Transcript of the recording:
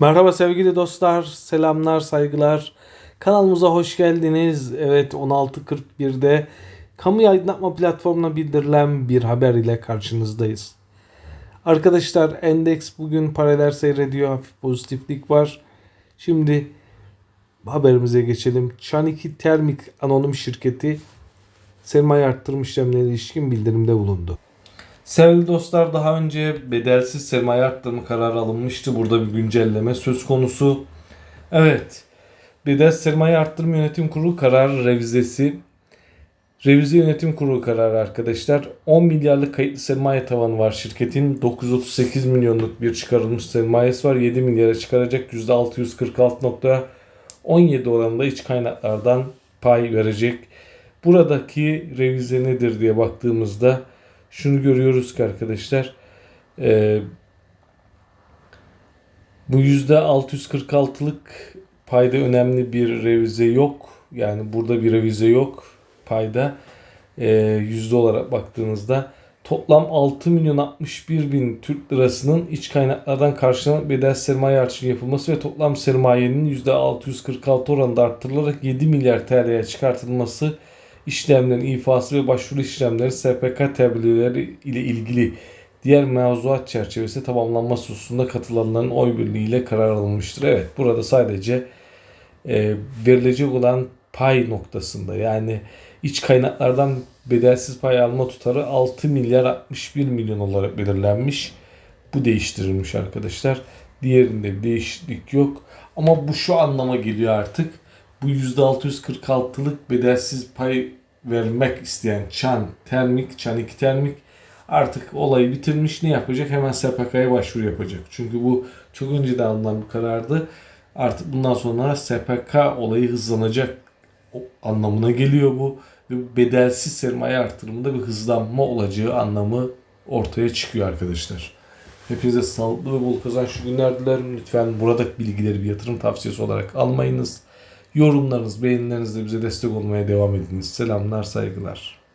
Merhaba sevgili dostlar, selamlar, saygılar. Kanalımıza hoş geldiniz. Evet 16.41'de kamu aydınlatma platformuna bildirilen bir haber ile karşınızdayız. Arkadaşlar endeks bugün paralel seyrediyor. Hafif pozitiflik var. Şimdi haberimize geçelim. Çaniki Termik Anonim Şirketi sermaye arttırım işlemlerine ilişkin bildirimde bulundu. Sevgili dostlar daha önce bedelsiz sermaye arttırma kararı alınmıştı. Burada bir güncelleme söz konusu. Evet. Bedelsiz sermaye arttırma yönetim kurulu kararı revizesi. Revize yönetim kurulu kararı arkadaşlar. 10 milyarlık kayıtlı sermaye tavanı var şirketin. 938 milyonluk bir çıkarılmış sermayesi var. 7 milyara çıkaracak %646.17 oranında iç kaynaklardan pay verecek. Buradaki revize nedir diye baktığımızda şunu görüyoruz ki arkadaşlar e, bu %646'lık payda önemli bir revize yok. Yani burada bir revize yok payda. E, yüzde olarak baktığınızda toplam 6 milyon 61 bin Türk lirasının iç kaynaklardan karşılanan bedel sermaye artışı yapılması ve toplam sermayenin %646 oranında arttırılarak 7 milyar TL'ye çıkartılması işlemlerin ifası ve başvuru işlemleri SPK tebliğleri ile ilgili diğer mevzuat çerçevesi tamamlanması hususunda katılanların oy birliğiyle karar alınmıştır. Evet burada sadece e, verilecek olan pay noktasında yani iç kaynaklardan bedelsiz pay alma tutarı 6 milyar 61 milyon olarak belirlenmiş. Bu değiştirilmiş arkadaşlar. Diğerinde bir değişiklik yok. Ama bu şu anlama geliyor artık bu %646'lık bedelsiz pay vermek isteyen Çan Termik, Çan 2 Termik artık olayı bitirmiş. Ne yapacak? Hemen SPK'ya başvuru yapacak. Çünkü bu çok önceden alınan bir karardı. Artık bundan sonra SPK olayı hızlanacak anlamına geliyor bu. Ve bedelsiz sermaye artırımında bir hızlanma olacağı anlamı ortaya çıkıyor arkadaşlar. Hepinize sağlıklı ve bol kazançlı günler dilerim. Lütfen buradaki bilgileri bir yatırım tavsiyesi olarak almayınız. Yorumlarınız, beğenilerinizle bize destek olmaya devam ediniz. Selamlar, saygılar.